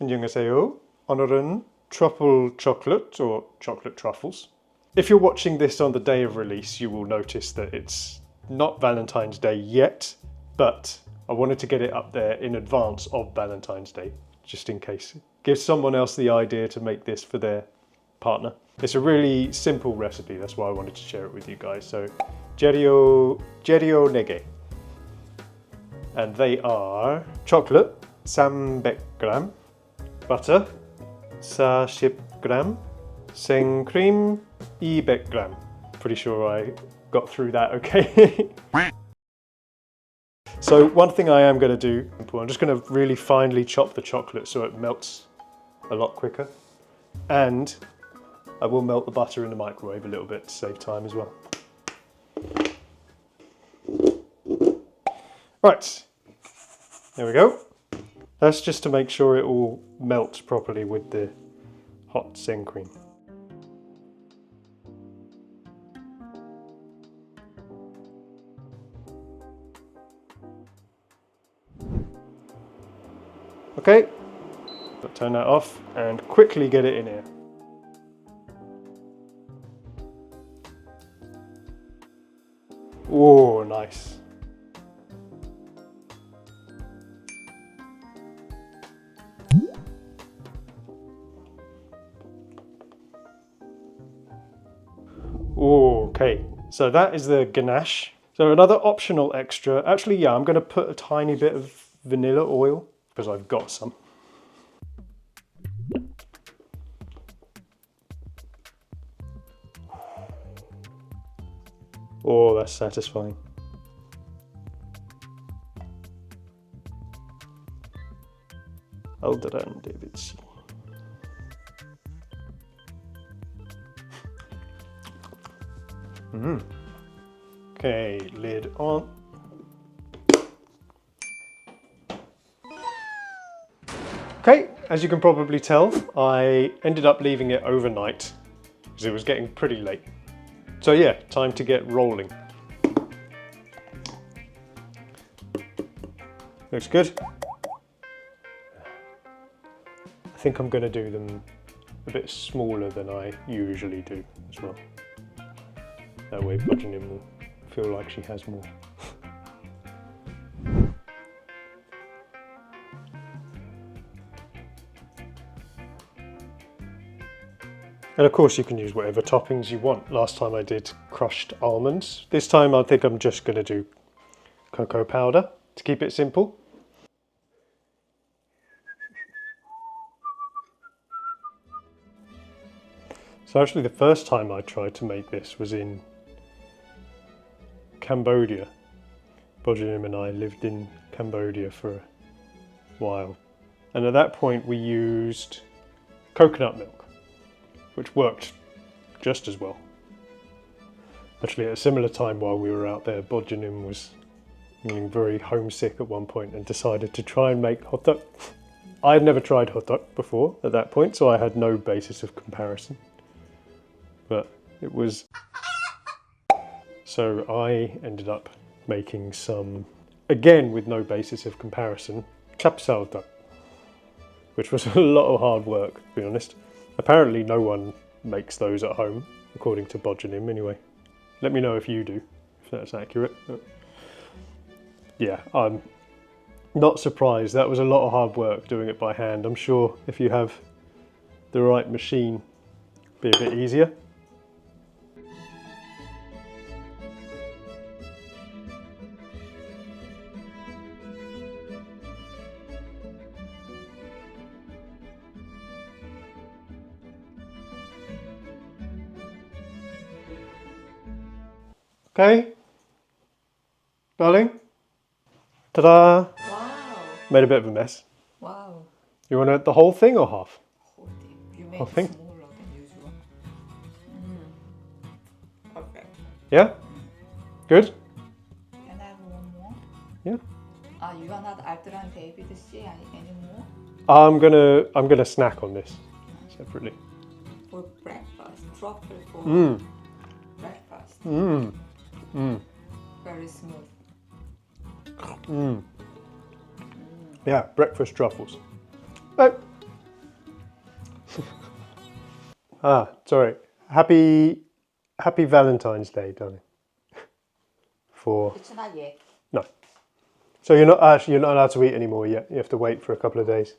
안녕하세요. 오늘은 truffle chocolate or chocolate truffles. If you're watching this on the day of release, you will notice that it's not Valentine's Day yet, but I wanted to get it up there in advance of Valentine's Day, just in case. Give someone else the idea to make this for their partner. It's a really simple recipe, that's why I wanted to share it with you guys. So, Jerio, Jerio Nege. And they are chocolate, 300 gram, butter, sa ship gram, sing cream, e bit gram. Pretty sure I got through that okay. so one thing I am going to do, I'm just going to really finely chop the chocolate so it melts a lot quicker. And I will melt the butter in the microwave a little bit to save time as well. Right, there we go. That's just to make sure it all melts properly with the hot sen cream. Okay, turn that off and quickly get it in here. Oh, nice. Okay, so that is the ganache. So another optional extra, actually yeah, I'm going to put a tiny bit of vanilla oil because I've got some. Oh, that's satisfying. Alderan Davids. Mm. Okay, lid on. Okay, as you can probably tell, I ended up leaving it overnight because it was getting pretty late. So yeah, time to get rolling. Looks good. I think I'm going to do them a bit smaller than I usually do as well. That way Budgeon will feel like she has more. And of course you can use whatever toppings you want. Last time I did crushed almonds. This time I think I'm just going to do cocoa powder to keep it simple. So actually the first time I tried to make this was in Cambodia. Bojanim and I lived in Cambodia for a while. And at that point we used coconut milk which worked just as well. Actually, at a similar time while we were out there, Bodjanim was feeling very homesick at one point and decided to try and make hot dog. I had never tried hot dog before at that point, so I had no basis of comparison. But it was. So I ended up making some, again with no basis of comparison, chapsal duck, which was a lot of hard work, to be honest. Apparently, no one makes those at home, according to Bodgenim, anyway. Let me know if you do, if that's accurate. But yeah, I'm not surprised. That was a lot of hard work doing it by hand. I'm sure if you have the right machine, be a bit easier. Okay? Darling? Ta da! Wow! Made a bit of a mess. Wow! You want the whole thing or half? Whole thing. You made Whole thing? Mm. Perfect. Yeah? Good? And I have one more. Yeah. Are you are not after I'm baby to see anymore I'm gonna I'm gonna snack on this separately. for breakfast. proper for Mm. breakfast. Mmm very smooth. Mm. Yeah, breakfast truffles. Oh. ah, sorry. Happy, happy Valentine's Day, darling. For It's not yet. no. So you're not actually you're not allowed to eat anymore yet. You have to wait for a couple of days.